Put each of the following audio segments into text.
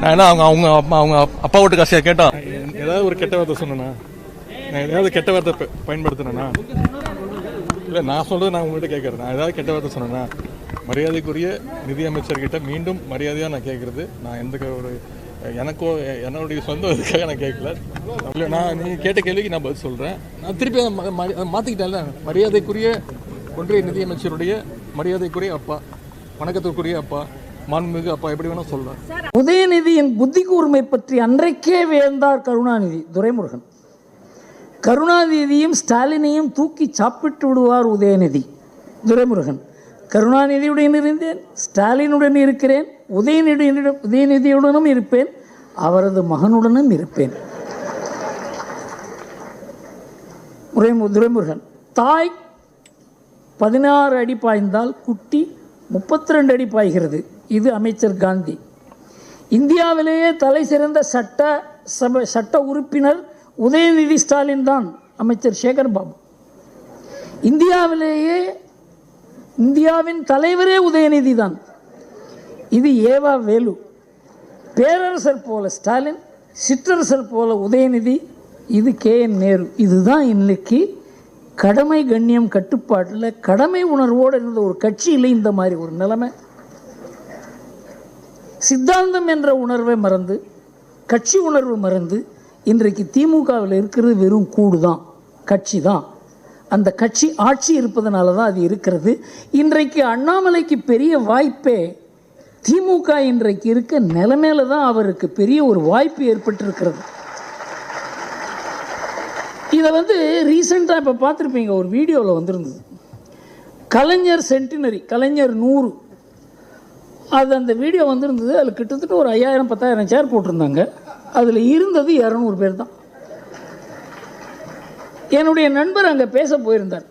நான் என்ன அவங்க அவங்க அம்மா அவங்க அப்பா வீட்டு காசியாக கேட்டோம் ஏதாவது ஒரு கெட்ட வார்த்தை சொன்னேண்ணா நான் ஏதாவது கெட்ட வார்த்தை பயன்படுத்தினேண்ணா இல்லை நான் சொல்கிறது நான் உங்கள்கிட்ட கேட்குறேன் நான் ஏதாவது கெட்ட வார்த்தை சொன்னேனா? மரியாதைக்குரிய நிதியமைச்சர்கிட்ட மீண்டும் மரியாதையாக நான் கேட்குறது நான் எந்த ஒரு எனக்கோ என்னுடைய சொந்த இதுக்காக நான் கேட்கல இல்லை நான் நீங்கள் கேட்ட கேள்விக்கு நான் பதில் சொல்கிறேன் நான் திருப்பி அதை அதை மாற்றிக்கிட்டேன்ல மரியாதைக்குரிய ஒன்றிய நிதியமைச்சருடைய மரியாதைக்குரிய அப்பா வணக்கத்திற்குரிய அப்பா மாண்புமிகு அப்பா எப்படி வேணால் சொல்கிறேன் உதயநிதியின் புத்தி கூர்மை பற்றி அன்றைக்கே வேந்தார் கருணாநிதி துரைமுருகன். கருணாநிதியும் ஸ்டாலினையும் தூக்கி சாப்பிட்டு விடுவார் உதயநிதி துரைமுருகன். கருணாநிதியுடன் இருந்தேன் ஸ்டாலினுடன் இருக்கிறேன் உதயநிதியுடன் உதயநிதியுடனும் இருப்பேன் அவரது மகனுடனும் இருப்பேன். துரைமுருகன் தாய் பதினாறு அடி பாய்ந்தால் குட்டி முப்பத்தி ரெண்டு அடி பாய்கிறது. இது அமைச்சர் காந்தி. இந்தியாவிலேயே தலை சிறந்த சட்ட சபை சட்ட உறுப்பினர் உதயநிதி ஸ்டாலின் தான் அமைச்சர் சேகர் பாபு இந்தியாவிலேயே இந்தியாவின் தலைவரே உதயநிதி தான். இது ஏவா வேலு. பேரரசர் போல ஸ்டாலின் சிற்றரசர் போல உதயநிதி இது கே என் நேரு. இதுதான் இன்னைக்கு கடமை கண்ணியம் கட்டுப்பாட்டில் கடமை உணர்வோடு இருந்த ஒரு கட்சியில் இந்த மாதிரி ஒரு நிலைமை. சித்தாந்தம் என்ற உணர்வை மறந்து கட்சி உணர்வு மறந்து இன்றைக்கு திமுகவில் இருக்கிறது வெறும் கூடு தான் கட்சி தான் அந்த கட்சி ஆட்சி இருப்பதனால தான் அது இருக்கிறது. இன்றைக்கு அண்ணாமலைக்கு பெரிய வாய்ப்பே திமுக இன்றைக்கு இருக்க நிலைமையில தான் அவருக்கு பெரிய ஒரு வாய்ப்பு ஏற்பட்டிருக்கிறது. இதை வந்து ரீசெண்டாக இப்போ பார்த்துருப்பீங்க ஒரு வீடியோவில் வந்திருந்தது. கலைஞர் சென்டினரி கலைஞர் நூறு. அது அந்த வீடியோ வந்திருந்தது. அதில் கிட்டத்தட்ட ஒரு ஐயாயிரம் பத்தாயிரம் சேர் போட்டிருந்தாங்க. அதில் இருந்தது இரநூறு பேர் தான். என்னுடைய நண்பர் அங்கே பேச போயிருந்தார்.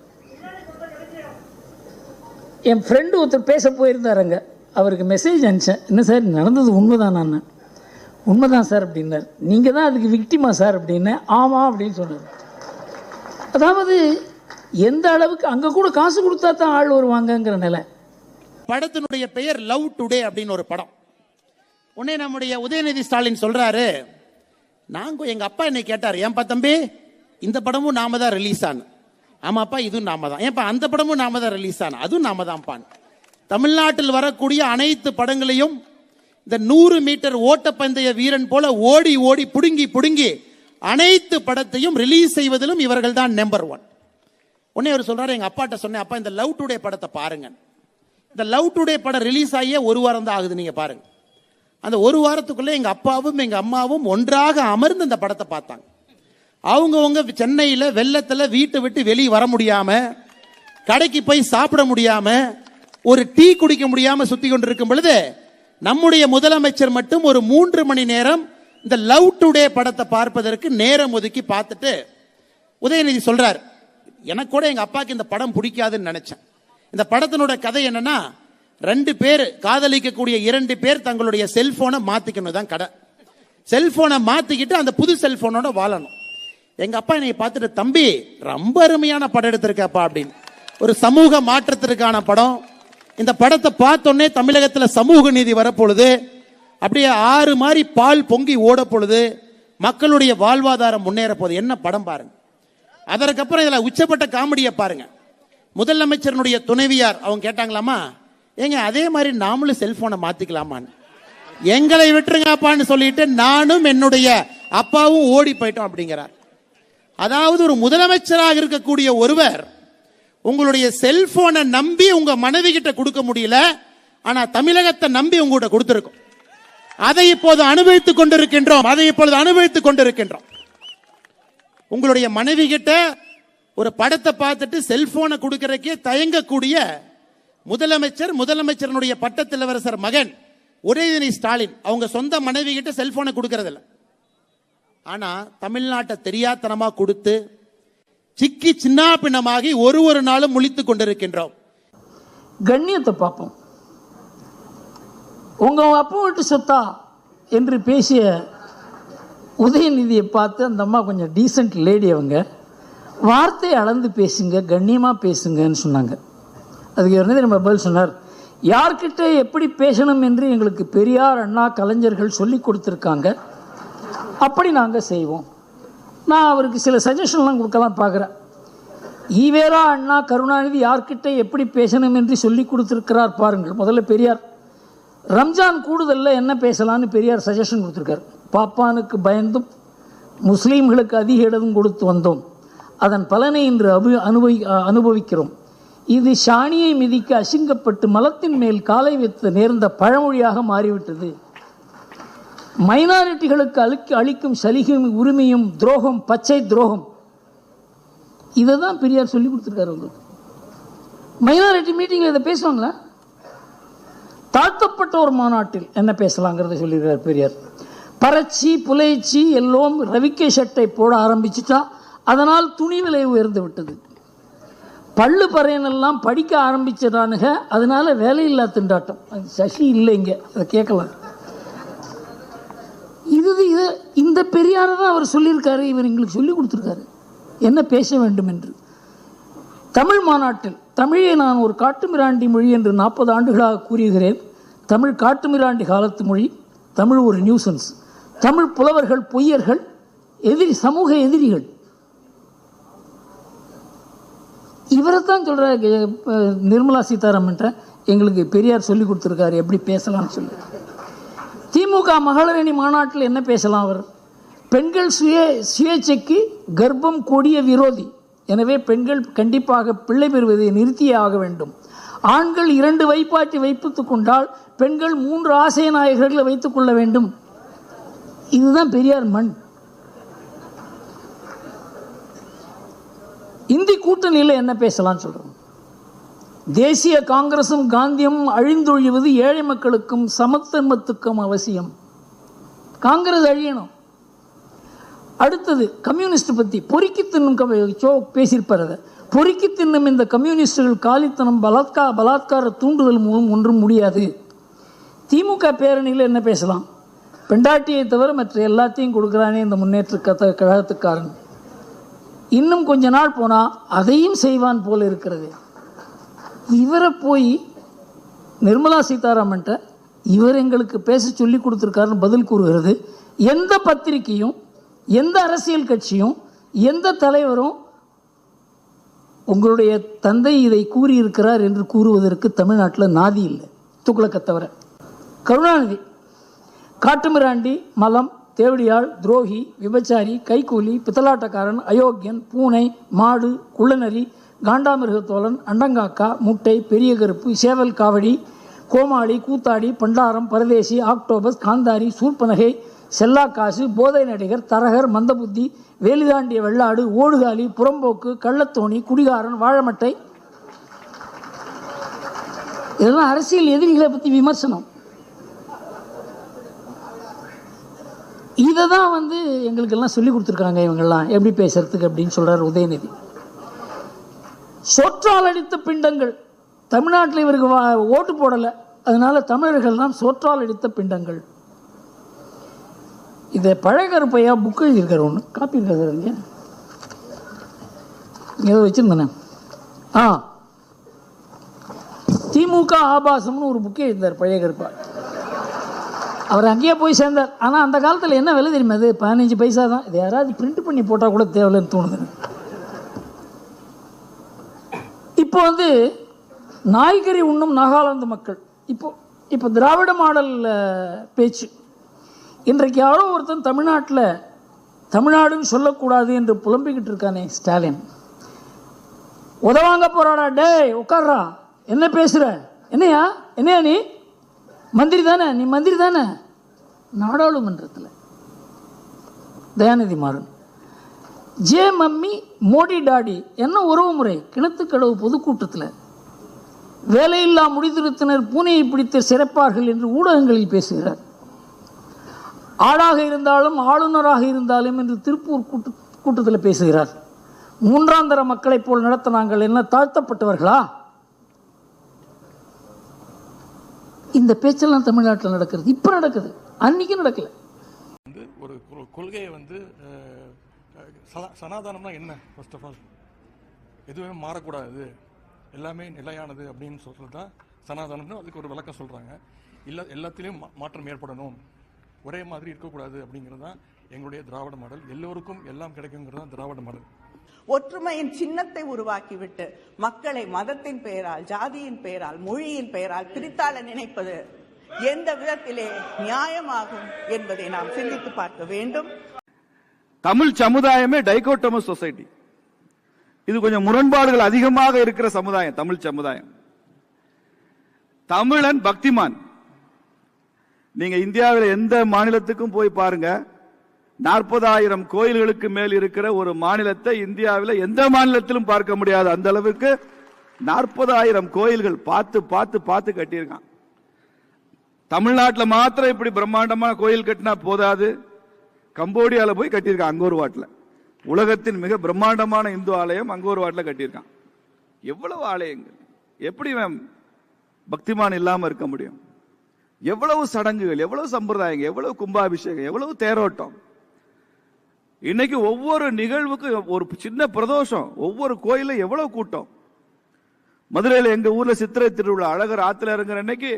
என் ஃப்ரெண்டு ஒருத்தர் பேச போயிருந்தார் அங்கே. அவருக்கு மெசேஜ் அனுப்பிச்சேன். என்ன சார் நடந்தது உண்மைதான் நான். உண்மைதான் சார் அப்படின்னார். நீங்கள் தான் அதுக்கு விக்டிமா சார் அப்படின்னு ஆமாம் அப்படின்னு சொன்னார். அதாவது எந்த அளவுக்கு அங்கே கூட காசு கொடுத்தா தான் ஆள் வருவாங்கங்கிற நிலை. படத்தினுடைய பெயர் லவ் டுடே அப்படின்னு ஒரு படம். உடனே நம்முடைய உதயநிதி ஸ்டாலின் சொல்றாரு நாங்க எங்க அப்பா என்னை கேட்டார் ஏன்பா தம்பி இந்த படமும் நாம தான் ரிலீஸ் ஆனு. ஆமாப்பா இதுவும் நாம தான். ஏன்பா அந்த படமும் நாம தான் ரிலீஸ் ஆன அதுவும் நாம தான் தமிழ்நாட்டில் வரக்கூடிய அனைத்து படங்களையும் இந்த நூறு மீட்டர் ஓட்டப்பந்தய வீரன் போல ஓடி ஓடி புடுங்கி புடுங்கி அனைத்து படத்தையும் ரிலீஸ் செய்வதிலும் இவர்கள் தான் நம்பர் ஒன் உடனே அவர் சொல்றாரு எங்க அப்பாட்ட சொன்னேன் அப்பா இந்த லவ் டுடே படத்தை பாருங்க இந்த லவ் டுடே படம் ரிலீஸ் ஆகியே ஒரு வாரம் தான் ஆகுது நீங்க பாருங்க. அந்த ஒரு வாரத்துக்குள்ளே எங்கள் அப்பாவும் எங்கள் அம்மாவும் ஒன்றாக அமர்ந்து இந்த படத்தை பார்த்தாங்க. அவங்கவுங்க சென்னையில் வெள்ளத்தில் வீட்டை விட்டு வெளியே வர முடியாமல் கடைக்கு போய் சாப்பிட முடியாமல் ஒரு டீ குடிக்க முடியாமல் சுற்றி கொண்டிருக்கும் பொழுது நம்முடைய முதலமைச்சர் மட்டும் ஒரு மூன்று மணி நேரம் இந்த லவ் டுடே படத்தை பார்ப்பதற்கு நேரம் ஒதுக்கி பார்த்துட்டு உதயநிதி சொல்கிறார் எனக்கு கூட எங்கள் அப்பாவுக்கு இந்த படம் பிடிக்காதுன்னு நினச்சேன். இந்த படத்தினோட கதை என்னன்னா ரெண்டு பேர் காதலிக்கக்கூடிய இரண்டு பேர் தங்களுடைய செல்போனை மாத்திக்கணும் தான் கடை செல்போனை மாத்திக்கிட்டு அந்த புது செல்போனோட வாழணும். எங்க அப்பா என்னை பார்த்துட்டு தம்பி ரொம்ப அருமையான படம் எடுத்திருக்கப்பா அப்படின்னு. ஒரு சமூக மாற்றத்திற்கான படம். இந்த படத்தை பார்த்தோன்னே தமிழகத்தில் சமூக நீதி வரப்பொழுது அப்படியே ஆறு மாதிரி பால் பொங்கி ஓட பொழுது மக்களுடைய வாழ்வாதாரம் முன்னேற போகுது. என்ன படம் பாருங்க. அதற்கப்புறம் இதில் உச்சப்பட்ட காமெடியை பாருங்கள் முதலமைச்சரனுடைய துணைவியார் அவங்க கேட்டாங்களாமா ஏங்க அதே மாதிரி நாமளும் செல்போனை மாத்திக்கலாமான்னு. எங்களை விட்டுருங்கப்பான்னு சொல்லிட்டு நானும் என்னுடைய அப்பாவும் ஓடி போயிட்டோம் அப்படிங்கிறார். அதாவது ஒரு முதலமைச்சராக இருக்கக்கூடிய ஒருவர் உங்களுடைய செல்போனை நம்பி உங்க மனைவி கிட்ட கொடுக்க முடியல ஆனா தமிழகத்தை நம்பி உங்ககிட்ட கொடுத்திருக்கோம். அதை இப்போது அனுபவித்துக் கொண்டிருக்கின்றோம் அதை இப்பொழுது அனுபவித்துக் கொண்டிருக்கின்றோம். உங்களுடைய மனைவி கிட்ட ஒரு படத்தை பார்த்துட்டு செல்போனை கொடுக்கறக்கே தயங்கக்கூடிய முதலமைச்சர் முதலமைச்சரனுடைய பட்டத்திலவரசர் மகன் உதயநிதி ஸ்டாலின். அவங்க சொந்த மனைவி கிட்ட செல்போனை கொடுக்கறதில்ல. ஆனா தமிழ்நாட்டை தெரியாத்தனமாக கொடுத்து சிக்கி சின்ன பின்னமாகி ஒரு ஒரு நாளும் முழித்துக் கொண்டிருக்கின்றோம். கண்ணியத்தை பார்ப்போம். உங்க அப்பா வீட்டு சொத்தா என்று பேசிய உதயநிதியை பார்த்து அந்த அம்மா கொஞ்சம் டீசென்ட் லேடி அவங்க. வார்த்தை அளந்து பேசுங்க கண்ணியமாக பேசுங்கன்னு சொன்னாங்க. அதுக்கு உடனே நம்ம பதில் சொன்னார் யார்கிட்ட எப்படி பேசணும் என்று எங்களுக்கு பெரியார் அண்ணா கலைஞர்கள் சொல்லி கொடுத்துருக்காங்க. அப்படி நாங்கள் செய்வோம். நான் அவருக்கு சில சஜஷன்லாம் கொடுக்கலாம் பார்க்குறேன். ஈவேரா அண்ணா கருணாநிதி யார்கிட்ட எப்படி பேசணும் என்று சொல்லி கொடுத்துருக்கிறார் பாருங்கள் முதல்ல பெரியார். ரம்ஜான் கூடுதலில் என்ன பேசலான்னு பெரியார் சஜஷன் கொடுத்துருக்கார். பாப்பானுக்கு பயந்தும் முஸ்லீம்களுக்கு அதிக இடம் கொடுத்து வந்தோம். அதன் பலனை இன்று அபு அனுபவி அனுபவிக்கிறோம். இது ஷானியை மிதிக்க அசிங்கப்பட்டு மலத்தின் மேல் காலை வைத்து நேர்ந்த பழமொழியாக மாறிவிட்டது. மைனாரிட்டிகளுக்கு அளிக்க அளிக்கும் சலுகையும் உரிமையும் துரோகம் பச்சை துரோகம். இதை தான் பெரியார் சொல்லி கொடுத்துருக்காரு உங்களுக்கு மைனாரிட்டி மீட்டிங்கில் இதை பேசுவாங்களா? தாழ்த்தப்பட்ட ஒரு மாநாட்டில் என்ன பேசலாங்கிறத சொல்லியிருக்கார் பெரியார். பறச்சி புலைச்சி எல்லோரும் ரவிக்கை சட்டை போட ஆரம்பிச்சுட்டா அதனால் துணி விலை உயர்ந்து விட்டது. பள்ளு பறையனெல்லாம் படிக்க ஆரம்பிச்சிடானுங்க அதனால வேலையில்லா திண்டாட்டம். சசி இல்லைங்க அதை கேட்கலாம். இது இது இந்த பெரியாரை தான் அவர் சொல்லியிருக்காரு இவர் எங்களுக்கு சொல்லி கொடுத்துருக்காரு. என்ன பேச வேண்டும் என்று தமிழ் மாநாட்டில் தமிழை நான் ஒரு காட்டுமிராண்டி மொழி என்று நாற்பது ஆண்டுகளாக கூறுகிறேன் தமிழ் காட்டுமிராண்டி காலத்து மொழி தமிழ் ஒரு நியூசன்ஸ். தமிழ் புலவர்கள் பொய்யர்கள் எதிரி சமூக எதிரிகள். இவரை தான் சொல்கிறார் நிர்மலா சீதாராமன்ட்ட எங்களுக்கு பெரியார் சொல்லி கொடுத்துருக்காரு எப்படி பேசலாம்னு சொல்லி. திமுக மகளிரணி மாநாட்டில் என்ன பேசலாம் அவர்? பெண்கள் சுய சுயேட்சைக்கு கர்ப்பம் கொடிய விரோதி. எனவே பெண்கள் கண்டிப்பாக பிள்ளை பெறுவதை நிறுத்தியே ஆக வேண்டும். ஆண்கள் இரண்டு வைப்பாட்டி வைப்புத்துக் கொண்டால் பெண்கள் மூன்று ஆசைய நாயகர்களை வைத்துக் கொள்ள வேண்டும். இதுதான் பெரியார் மண் இந்தி கூட்டணியில் என்ன பேசலாம்னு சொல்கிறோம் தேசிய காங்கிரசும் காந்தியும் அழிந்தொழிவது ஏழை மக்களுக்கும் சமத்தன்மத்துக்கும் அவசியம். காங்கிரஸ் அழியணும். அடுத்தது கம்யூனிஸ்ட் பற்றி பொறுக்கி தின்னும் சோ பேசியிருப்பார். அதை பொறுக்கி தின்னும் இந்த கம்யூனிஸ்டுகள் காலித்தனம் பலாத்கா பலாத்கார தூண்டுதல் மூலம் ஒன்றும் முடியாது. திமுக பேரணியில் என்ன பேசலாம்? பெண்டாட்டியை தவிர மற்ற எல்லாத்தையும் கொடுக்குறானே இந்த முன்னேற்ற கத கழகத்துக்காரன். இன்னும் கொஞ்ச நாள் போனால் அதையும் செய்வான் போல இருக்கிறது. இவரை போய் நிர்மலா சீதாராமன்ட்ட இவர் எங்களுக்கு பேச சொல்லி கொடுத்துருக்காருன்னு பதில் கூறுகிறது. எந்த பத்திரிக்கையும் எந்த அரசியல் கட்சியும் எந்த தலைவரும் உங்களுடைய தந்தை இதை கூறியிருக்கிறார் என்று கூறுவதற்கு தமிழ்நாட்டில் நாதி இல்லை. துக்குளக்கத்தவரை கருணாநிதி காட்டுமிராண்டி மலம் தேவடியாள் துரோகி விபச்சாரி கைக்கூலி பித்தலாட்டக்காரன் அயோக்கியன் பூனை மாடு குள்ளநரி காண்டாமிருகத்தோழன் அண்டங்காக்கா முட்டை பெரிய கருப்பு சேவல் காவடி கோமாளி கூத்தாடி பண்டாரம் பரதேசி ஆக்டோபஸ் காந்தாரி சூர்பனகை செல்லாக்காசு போதை நடிகர் தரகர் மந்தபுத்தி வேலிதாண்டிய வெள்ளாடு ஓடுகாலி புறம்போக்கு கள்ளத்தோணி குடிகாரன் வாழமட்டை. இதெல்லாம் அரசியல் எதிரிகளை பற்றி விமர்சனம். இதை தான் வந்து எங்களுக்கெல்லாம் சொல்லி கொடுத்துருக்காங்க இவங்கெல்லாம். எப்படி பேசுறதுக்கு அப்படின்னு சொல்கிறார் உதயநிதி. சொற்றால் அடித்த பிண்டங்கள். தமிழ்நாட்டில் இவருக்கு வா- ஓட்டு போடலை. அதனால் தமிழர்கள்லாம் சொற்றால் அடித்த பிண்டங்கள். இதை பழகருப்பையா புக்கு எழுதியிருக்கார் ஒன்று காப்பி இருக்காது இங்கே. ஏதோ வச்சுருந்தேனே. ஆ. திமுக ஆபாசம்னு ஒரு புக்கே எழுந்தார் பழைய கருப்பா அவர் அங்கேயே போய் சேர்ந்தார். ஆனால் அந்த காலத்தில் என்ன விலை தெரியுமா அது பதினஞ்சு பைசா தான். இது யாராவது பிரிண்ட் பண்ணி போட்டால் கூட தேவையில்லைன்னு தோணுது. இப்போ வந்து நாய்கறி உண்ணும் நாகாலாந்து மக்கள். இப்போ இப்போ திராவிட மாடல் பேச்சு. இன்றைக்கு யாரோ ஒருத்தன் தமிழ்நாட்டில் தமிழ்நாடுன்னு சொல்லக்கூடாது என்று புலம்பிக்கிட்டு இருக்கானே ஸ்டாலின். உதவாங்க போகிறாடா டேய் உட்கார்றா. என்ன பேசுகிற என்னையா? என்னையா நீ? மந்திரி தானே நீ மந்திரி தானே நாடாளுமன்றத்தில். தயாநிதி மாறன். ஜே மம்மி மோடி டாடி என்ன உறவு முறை? கிணத்துக்கடவு பொதுக்கூட்டத்தில். வேலையில்லா முடிதிருத்தினர் பூனையை பிடித்து சிறப்பார்கள் என்று ஊடகங்களில் பேசுகிறார். ஆளாக இருந்தாலும் ஆளுநராக இருந்தாலும் என்று திருப்பூர் கூட்டு கூட்டத்தில் பேசுகிறார். மூன்றாந்தர மக்களைப் போல் நடத்த நாங்கள் என்ன தாழ்த்தப்பட்டவர்களா? இந்த பேச்செல்லாம் தமிழ்நாட்டில் நடக்கிறது. இப்போ நடக்குது. அன்னைக்கு நடக்கல. வந்து ஒரு கொ- கொள்கையை வந்து சனாதானம்னா என்ன ஃபர்ஸ்ட் ஆஃப் ஆல் எதுவுமே மாறக்கூடாது. எல்லாமே நிலையானது அப்படின்னு சொல்கிறது தான் சனாதனம்னு அதுக்கு ஒரு விளக்கம் சொல்கிறாங்க இல்லை எல்லாத்துலேயும் மா- மாற்றம் ஏற்படணும். ஒரே மாதிரி இருக்கக்கூடாது அப்படிங்கிறது தான் எங்களுடைய திராவிட மாடல். எல்லோருக்கும் எல்லாம் கிடைக்குங்கிறது தான் திராவிட மாடல். ஒற்றுமையின் சின்னத்தை உருவாக்கிவிட்டு மக்களை மதத்தின் பெயரால் ஜாதியின் பெயரால் மொழியின் பெயரால் பிரித்தாள நினைப்பது எந்த விதத்திலே நியாயமாகும் என்பதை நாம் சிந்தித்து பார்க்க வேண்டும். தமிழ் சமுதாயமே டைகோட்டமஸ் சொசைட்டி. இது கொஞ்சம் முரண்பாடுகள் அதிகமாக இருக்கிற சமுதாயம் தமிழ் சமுதாயம். தமிழன் பக்திமான். நீங்க இந்தியாவில் எந்த மாநிலத்துக்கும் போய் பாருங்க நாற்பதாயிரம் கோயில்களுக்கு மேல் இருக்கிற ஒரு மாநிலத்தை இந்தியாவில் எந்த மாநிலத்திலும் பார்க்க முடியாது. அந்த அளவுக்கு நாற்பதாயிரம் கோயில்கள் பார்த்து பார்த்து பார்த்து கட்டியிருக்கான். தமிழ்நாட்டில் மாத்திரம் இப்படி பிரம்மாண்டமான கோயில் கட்டினா போதாது. கம்போடியாவில் போய் கட்டியிருக்கான் அங்கோர் வாட்டில். உலகத்தின் மிக பிரம்மாண்டமான இந்து ஆலயம் அங்கோர் வாட்டில் கட்டியிருக்கான். எவ்வளவு ஆலயங்கள்? எப்படி மேம் பக்திமான் இல்லாமல் இருக்க முடியும்? எவ்வளவு சடங்குகள் எவ்வளவு சம்பிரதாயங்கள் எவ்வளவு கும்பாபிஷேகம் எவ்வளவு தேரோட்டம்? இன்னைக்கு ஒவ்வொரு நிகழ்வுக்கும் ஒரு சின்ன பிரதோஷம். ஒவ்வொரு கோயில எவ்வளவு கூட்டம். மதுரையில் எங்க ஊர்ல சித்திரை திருவிழா அழகர் ஆத்துல இறங்குற அன்னைக்கு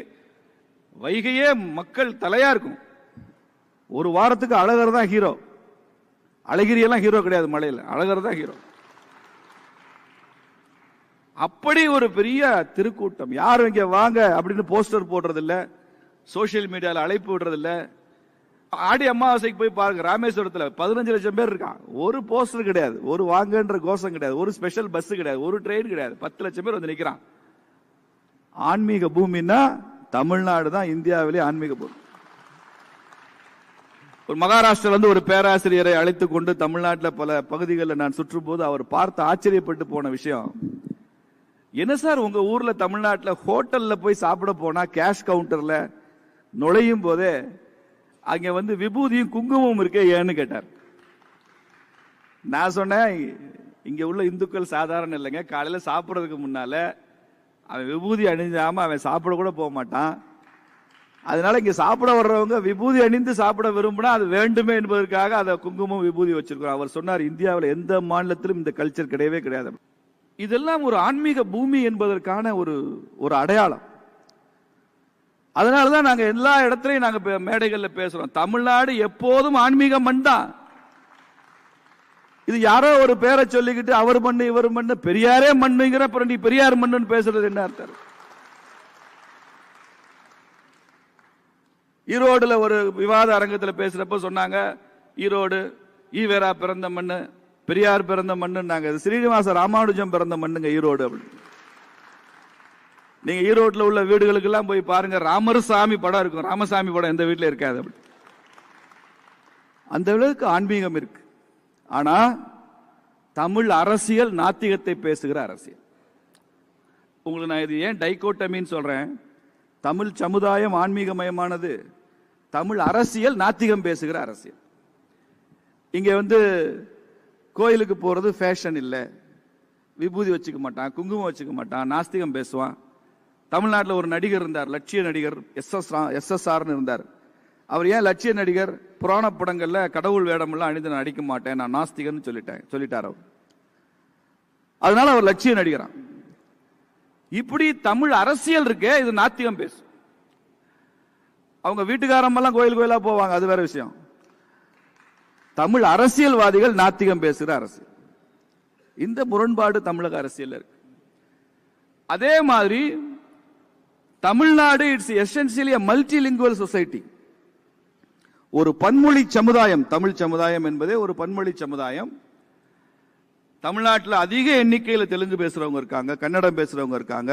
வைகையே மக்கள் தலையா இருக்கும். ஒரு வாரத்துக்கு அழகர் தான் ஹீரோ அழகிரி எல்லாம் ஹீரோ கிடையாது மலையில. அழகர் தான் ஹீரோ அப்படி ஒரு பெரிய திருக்கூட்டம். யாரும் இங்க வாங்க அப்படின்னு போஸ்டர் போடுறதில்ல. சோசியல் மீடியாவில் அழைப்பு விடுறதில்லை. ஆடி அமாவாசைக்கு போய் பாருங்க ராமேஸ்வரத்துல பதினஞ்சு லட்சம் பேர் இருக்கான் ஒரு போஸ்டர் கிடையாது ஒரு வாங்கன்ற கோஷம் கிடையாது ஒரு ஸ்பெஷல் பஸ் கிடையாது ஒரு ட்ரெயின் கிடையாது. பத்து லட்சம் பேர் வந்து நிக்கிறான் ஆன்மீக பூமின்னா தமிழ்நாடு தான் இந்தியாவிலே ஆன்மீக பூமி. ஒரு மகாராஷ்டிரில இருந்து ஒரு பேராசிரியரை அழைத்து கொண்டு தமிழ்நாட்டில் பல பகுதிகளில் நான் சுற்றும்போது அவர் பார்த்து ஆச்சரியப்பட்டு போன விஷயம் என்ன சார் உங்க ஊர்ல தமிழ்நாட்டில் ஹோட்டல்ல போய் சாப்பிட போனா கேஷ் கவுண்டர்ல நுழையும் போதே அங்க வந்து விபூதியும் குங்குமமும் இருக்கே ஏன்னு கேட்டார். நான் சொன்னேன் இங்க உள்ள இந்துக்கள் சாதாரண இல்லைங்க. காலையில சாப்பிட்றதுக்கு முன்னால அவன் விபூதி அணிஞ்சாம அவன் சாப்பிட கூட போக மாட்டான். அதனால இங்க சாப்பிட வர்றவங்க விபூதி அணிந்து சாப்பிட விரும்பினா அது வேண்டுமே என்பதற்காக அதை குங்குமம் விபூதி வச்சிருக்கிறோம். அவர் சொன்னார் இந்தியாவில் எந்த மாநிலத்திலும் இந்த கல்ச்சர் கிடையவே கிடையாது. இதெல்லாம் ஒரு ஆன்மீக பூமி என்பதற்கான ஒரு ஒரு அடையாளம். அதனால தான் நாங்கள் எல்லா இடத்துலையும் நாங்கள் மேடைகளில் மேடைகள்ல பேசுறோம். தமிழ்நாடு எப்போதும் ஆன்மீக மண் தான். இது யாரோ ஒரு பேரை சொல்லிக்கிட்டு அவர் மண்ணு இவர் மண்ணு பெரியாரே மண்ணுங்கிற அப்புறம் நீ பெரியார் மண்ணுன்னு பேசுறது என்ன அர்த்தம்? ஈரோடுல ஒரு விவாத அரங்கத்துல பேசுறப்ப சொன்னாங்க ஈரோடு ஈவேரா பிறந்த மண்ணு பெரியார் பிறந்த மண்ணுன்னாங்க. இது ஸ்ரீனிவாச ராமானுஜம் பிறந்த மண்ணுங்க ஈரோடு அப்படின்னு. நீங்க ஈரோட்டில் உள்ள வீடுகளுக்கெல்லாம் போய் பாருங்க ராமர்சாமி படம் இருக்கும். ராமசாமி படம் எந்த வீட்டில் இருக்காது அந்த அளவுக்கு ஆன்மீகம் இருக்கு. ஆனா தமிழ் அரசியல் நாத்திகத்தை பேசுகிற அரசியல். உங்களுக்கு நான் இது ஏன் டைகோட்டமின்னு சொல்றேன்? தமிழ் சமுதாயம் ஆன்மீகமயமானது. தமிழ் அரசியல் நாத்திகம் பேசுகிற அரசியல். இங்க வந்து கோயிலுக்கு போறது ஃபேஷன் இல்லை. விபூதி வச்சுக்க மாட்டான் குங்குமம் வச்சுக்க மாட்டான் நாஸ்திகம் பேசுவான். தமிழ்நாட்டில் ஒரு நடிகர் இருந்தார் லட்சிய நடிகர் எஸ் எஸ் எஸ்எஸ்ஆர்னு இருந்தார். அவர் ஏன் லட்சிய நடிகர்? புராண படங்களில் கடவுள் வேடமெல்லாம் அணிந்து நான் நடிக்க மாட்டேன் நான் நாஸ்திகன்னு சொல்லிட்டேன் சொல்லிட்டார் அவர். அதனால அவர் லட்சிய நடிகரான் இப்படி தமிழ் அரசியல் இருக்கே இது நாத்திகம் பேசும். அவங்க வீட்டுக்காரமெல்லாம் கோயில் கோயிலா போவாங்க அது வேற விஷயம். தமிழ் அரசியல்வாதிகள் நாத்திகம் பேசுகிற அரசு இந்த முரண்பாடு தமிழக அரசியல் இருக்கு. அதே மாதிரி Tamil Nadu it's essentially multilingual society ஒரு பன்மொழி சமுதாயம் தமிழ் சமுதாயம் என்பதே ஒரு பன்மொழி சமுதாயம். தமிழ்நாட்டில் அதிக எண்ணிக்கையில் தெலுங்கு பேசுறவங்க இருக்காங்க கன்னடம் பேசுறவங்க இருக்காங்க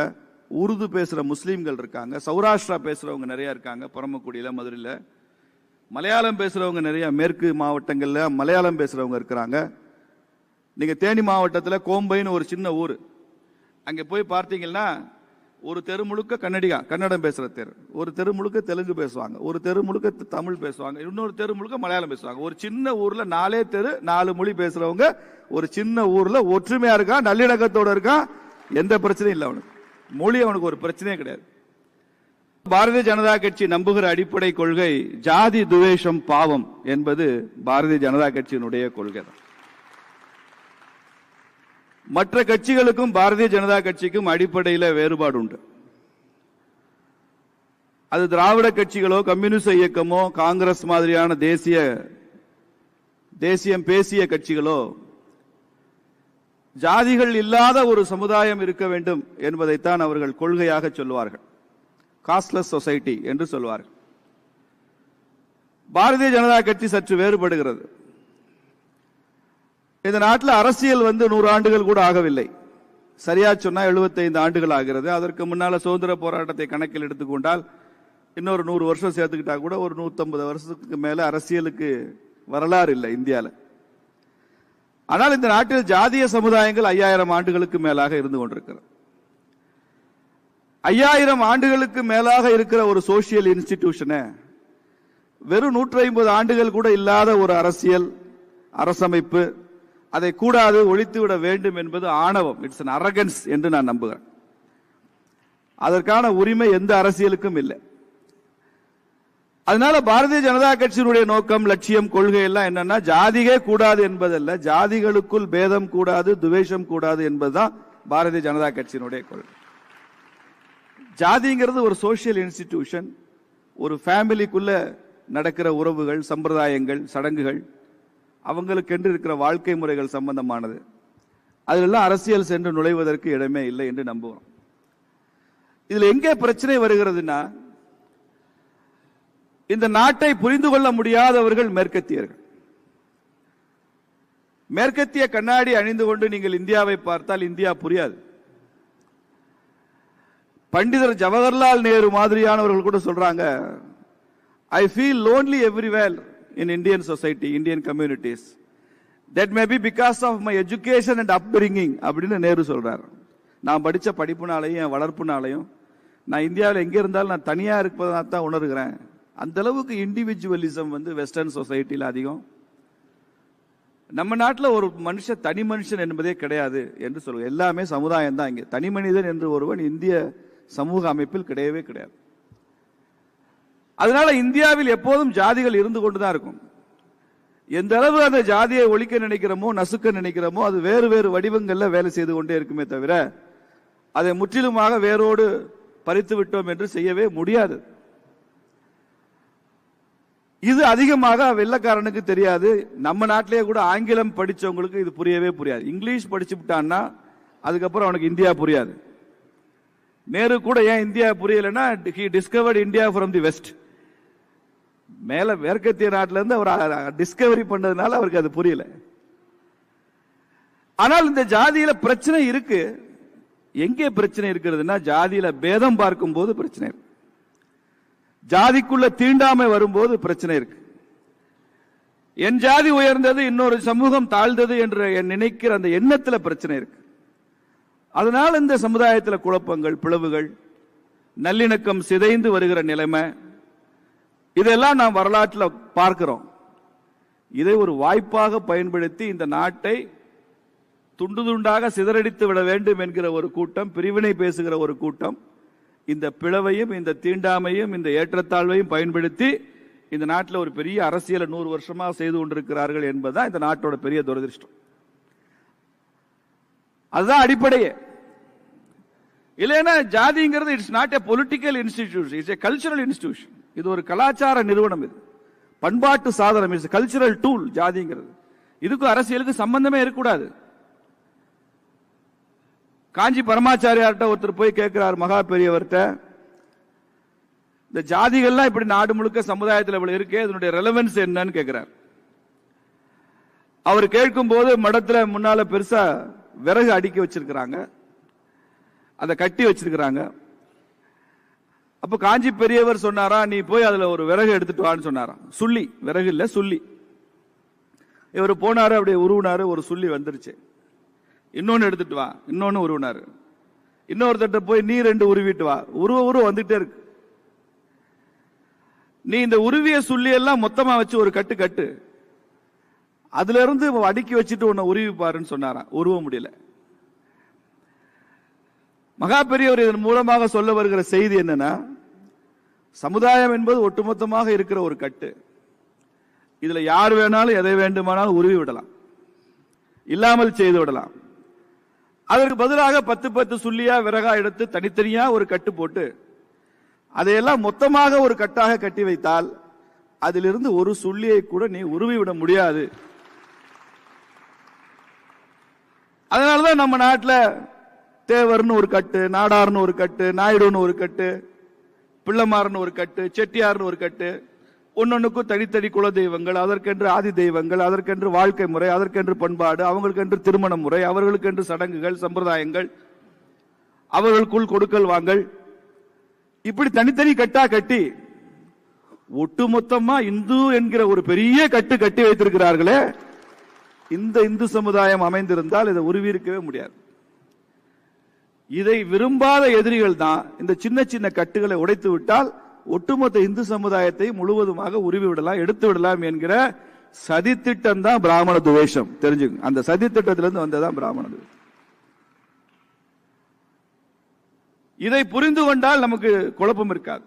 உருது பேசுற முஸ்லீம்கள் இருக்காங்க சௌராஷ்டிரா பேசுறவங்க நிறைய இருக்காங்க பரமக்குடியில் மதுரையில். மலையாளம் பேசுறவங்க நிறைய மேற்கு மாவட்டங்களில் மலையாளம் பேசுறவங்க இருக்கிறாங்க. நீங்க தேனி மாவட்டத்தில் கோம்பைன்னு ஒரு சின்ன ஊர். அங்கே போய் பார்த்தீங்கன்னா ஒரு தெரு முழுக்க கன்னடிகா கன்னடம் பேசுகிற தெரு. ஒரு தெரு முழுக்க தெலுங்கு பேசுவாங்க. ஒரு தெரு முழுக்க த- தமிழ் பேசுவாங்க. இன்னொரு தெரு முழுக்க மலையாளம் பேசுவாங்க. ஒரு சின்ன ஊரில் நாலே தெரு நாலு மொழி பேசுகிறவங்க ஒரு சின்ன ஊரில் ஒற்றுமையாக இருக்கான் நல்லிணக்கத்தோடு இருக்கான். எந்த பிரச்சனையும் இல்லை அவனுக்கு. மொழி அவனுக்கு ஒரு பிரச்சனையே கிடையாது. பாரதிய ஜனதா கட்சி நம்புகிற அடிப்படை கொள்கை ஜாதி துவேஷம் பாவம் என்பது பாரதிய ஜனதா கட்சியினுடைய கொள்கை தான் மற்ற கட்சிகளுக்கும் பாரதிய ஜனதா கட்சிக்கும் அடிப்படையில் வேறுபாடு உண்டு அது திராவிட கட்சிகளோ கம்யூனிஸ்ட் இயக்கமோ காங்கிரஸ் மாதிரியான தேசிய தேசியம் பேசிய கட்சிகளோ ஜாதிகள் இல்லாத ஒரு சமுதாயம் இருக்க வேண்டும் என்பதைத்தான் அவர்கள் கொள்கையாக சொல்வார்கள் காஸ்ட்லெஸ் சொசைட்டி என்று சொல்வார்கள். பாரதிய ஜனதா கட்சி சற்று வேறுபடுகிறது. இந்த நாட்டில் அரசியல் வந்து நூறு ஆண்டுகள் கூட ஆகவில்லை. சரியா சொன்னா 75 ஆண்டுகள் ஆகிறது. அதற்கு முன்னால சுதந்திர போராட்டத்தை கணக்கில் எடுத்துக்கொண்டால் இன்னொரு நூறு வருஷம் சேர்த்துக்கிட்டா கூட ஒரு 150 வருஷத்துக்கு மேல அரசியலுக்கு வரலாறு இல்லை இந்தியாவில் ஆனால் இந்த நாட்டில் ஜாதிய சமுதாயங்கள் ஐயாயிரம் ஆண்டுகளுக்கு மேலாக இருந்து கொண்டிருக்கிறது. ஐயாயிரம் ஆண்டுகளுக்கு மேலாக இருக்கிற ஒரு சோசியல் இன்ஸ்டிடியூஷனை வெறும் நூற்றி ஐம்பது ஆண்டுகள் கூட இல்லாத ஒரு அரசியல் அரசமைப்பு அதை கூடாது ஒழித்து விட வேண்டும் என்பது ஆணவம். இட்ஸ் அன் அரகன்ஸ் என்று நான் நம்புகிறேன். அதற்கான உரிமை எந்த அரசியலுக்கும் இல்லை. அதனால பாரதிய ஜனதா கட்சியினுடைய நோக்கம் லட்சியம் கொள்கை எல்லாம் என்னன்னா ஜாதிகே கூடாது என்பதல்ல. ஜாதிகளுக்குள் பேதம் கூடாது துவேஷம் கூடாது என்பதுதான் பாரதிய ஜனதா கட்சியினுடைய கொள்கை. ஜாதிங்கிறது ஒரு சோசியல் இன்ஸ்டிடியூஷன் ஒரு ஃபேமிலிக்குள்ள நடக்கிற உறவுகள் சம்பிரதாயங்கள் சடங்குகள் அவங்களுக்கென்று இருக்கிற வாழ்க்கை முறைகள் சம்பந்தமானது. அதிலெல்லாம் அரசியல் சென்று நுழைவதற்கு இடமே இல்லை என்று நம்புகிறோம். இதில் எங்கே பிரச்சனை வருகிறதுனா இந்த நாட்டை புரிந்து கொள்ள முடியாதவர்கள் மேற்கத்தியர்கள். மேற்கத்திய கண்ணாடி அணிந்து கொண்டு நீங்கள் இந்தியாவை பார்த்தால் இந்தியா புரியாது. பண்டிதர் ஜவஹர்லால் நேரு மாதிரியானவர்கள் கூட சொல்றாங்க I feel lonely everywhere in Indian society Indian communities. That may be because of my education and upbringing அப்படின்னு நேரு சொல்றாரு. நான் படித்த படிப்புனாலையும் என் வளர்ப்புனாலையும் நான் இந்தியாவில் எங்கே இருந்தாலும் நான் தனியாக இருப்பதாக தான் உணர்கிறேன். அந்த அளவுக்கு இண்டிவிஜுவலிசம் வந்து வெஸ்டர்ன் சொசைட்டியில் அதிகம். நம்ம நாட்டில் ஒரு மனுஷன் தனி மனுஷன் என்பதே கிடையாது என்று சொல்லுவோம் எல்லாமே சமுதாயம் தான் இங்கே. தனி மனிதன் என்று ஒருவன் இந்திய சமூக அமைப்பில் கிடையவே கிடையாது. அதனால இந்தியாவில் எப்போதும் ஜாதிகள் இருந்து கொண்டுதான் இருக்கும். எந்த அளவு அந்த ஜாதியை ஒழிக்க நினைக்கிறோமோ நசுக்க நினைக்கிறோமோ அது வேறு வேறு வடிவங்கள்ல வேலை செய்து கொண்டே இருக்குமே தவிர அதை முற்றிலுமாக வேரோடு பறித்து விட்டோம் என்று செய்யவே முடியாது. இது அதிகமாக வெள்ளக்காரனுக்கு தெரியாது. நம்ம நாட்டிலேயே கூட ஆங்கிலம் படிச்சவங்களுக்கு இது புரியவே புரியாது. இங்கிலீஷ் படிச்சு விட்டான்னா அதுக்கப்புறம் அவனுக்கு இந்தியா புரியாது. நேரு கூட ஏன் India புரியலைன்னா he discovered India from the west மேல மேற்கத்திய நாட்டில இருந்து அவர் டிஸ்கவரி பண்ணதுனால அவருக்கு அது புரியல. ஆனால் இந்த ஜாதியில பிரச்சனை இருக்கு. எங்கே பிரச்சனை இருக்கிறதுனா ஜாதியில பேதம் பார்க்கும் போது பிரச்சனை இருக்கு. ஜாதிக்குள்ள தீண்டாமை வரும்போது பிரச்சனை இருக்கு. என் ஜாதி உயர்ந்தது இன்னொரு சமூகம் தாழ்ந்தது என்று என் நினைக்கிற அந்த எண்ணத்துல பிரச்சனை இருக்கு. அதனால இந்த சமுதாயத்தில் குழப்பங்கள் பிளவுகள் நல்லிணக்கம் சிதைந்து வருகிற நிலைமை இதெல்லாம் நாம் வரலாற்றில் பார்க்கிறோம். இதை ஒரு வாய்ப்பாக பயன்படுத்தி இந்த நாட்டை துண்டு துண்டாக சிதறடித்து விட வேண்டும் என்கிற ஒரு கூட்டம் பிரிவினை பேசுகிற ஒரு கூட்டம் இந்த பிளவையும் இந்த தீண்டாமையும் இந்த ஏற்றத்தாழ்வையும் பயன்படுத்தி இந்த நாட்டில் ஒரு பெரிய அரசியலை நூறு வருஷமாக செய்து கொண்டிருக்கிறார்கள் என்பதுதான் இந்த நாட்டோட பெரிய துரதிருஷ்டம். அதுதான் அடிப்படையே. இல்லைன்னா ஜாதிங்கிறது it's not a political institution it's a cultural institution இது ஒரு கலாச்சார நிறுவனம் இது. பண்பாட்டு சாதனம் இட்ஸ் கல்ச்சுரல் டூல் ஜாதிங்கிறது. இதுக்கும் அரசியலுக்கு சம்பந்தமே இருக்கக்கூடாது. காஞ்சி பரமாச்சாரியார்கிட்ட ஒருத்தர் போய் கேட்கிறார் மகா பெரியவர்கிட்ட இந்த ஜாதிகள்லாம் இப்படி நாடு முழுக்க சமுதாயத்தில் இவ்வளவு இருக்கே இதனுடைய ரெலவென்ஸ் என்னன்னு கேட்கிறார். அவர் கேட்கும் போது மடத்துல முன்னால பெருசா விறகு அடுக்கி வச்சிருக்கிறாங்க. அதை கட்டி வச்சிருக்கிறாங்க. அப்ப காஞ்சி பெரியவர் சொன்னாரா நீ போய் அதுல ஒரு விறகு எடுத்துட்டு வான்னு சொன்னாராம். சுள்ளி விறகு இல்ல சுள்ளி. இவர் போனாரு அப்படியே உருவினாரு ஒரு சுள்ளி வந்துருச்சு. இன்னொன்னு எடுத்துட்டு வா இன்னொன்னு உருவினாரு. இன்னொருத்தட்ட போய் நீ ரெண்டு உருவிட்டு வா. உருவ உருவ வந்துட்டே இருக்கு. நீ இந்த உருவிய சுள்ளி எல்லாம் மொத்தமா வச்சு ஒரு கட்டு கட்டு. அதுல இருந்து அடுக்கி வச்சுட்டு உன்னை உருவி பாருன்னு சொன்னாராம். உருவ முடியல. மகா பெரியவர் இதன் மூலமாக சொல்ல வருகிற செய்தி என்னன்னா சமுதாயம் என்பது ஒட்டுமொத்தமாக இருக்கிற ஒரு கட்டு. இதுல யார் வேணாலும் எதை வேண்டுமானாலும் உருவி விடலாம். இல்லாமல் செய்து விடலாம். அதற்கு பதிலாக பத்து பத்து சுள்ளியா விறகா எடுத்து தனித்தனியா ஒரு கட்டு போட்டு அதையெல்லாம் மொத்தமாக ஒரு கட்டாக கட்டி வைத்தால் அதிலிருந்து ஒரு சுள்ளியை கூட நீ உருவி விட முடியாது. அதனாலதான் நம்ம நாட்டில் தேவர்னு ஒரு கட்டு நாடார்னு ஒரு கட்டு நாயுடுன்னு ஒரு கட்டு பிள்ளைமார்னு ஒரு கட்டு செட்டியார்னு ஒரு கட்டு ஒன்னொன்னுக்கும் தனித்தனி குல தெய்வங்கள் அதற்கென்று ஆதி தெய்வங்கள் அதற்கென்று வாழ்க்கை முறை அதற்கென்று பண்பாடு அவங்களுக்கென்று திருமண முறை அவர்களுக்கென்று சடங்குகள் சம்பிரதாயங்கள் அவர்களுக்குள் கொடுக்கல் வாங்கல். இப்படி தனித்தனி கட்டா கட்டி ஒட்டுமொத்தமா இந்து என்கிற ஒரு பெரிய கட்டு கட்டி வைத்திருக்கிறார்களே இந்த இந்து சமுதாயம் அமைந்திருந்தால் இதை உருவியிருக்கவே முடியாது. இதை விரும்பாத எதிரிகள் தான் இந்த சின்ன சின்ன கட்டுகளை உடைத்து விட்டால் ஒட்டுமொத்த இந்து சமுதாயத்தை முழுவதுமாக உருவி விடலாம் எடுத்து விடலாம் என்கிற சதித்திட்டம் தான் பிராமண துவேஷம். தெரிஞ்சுங்க அந்த சதித்திட்டத்திலிருந்து வந்ததான் பிராமண துவேஷம். இதை புரிந்து கொண்டால் நமக்கு குழப்பம் இருக்காது.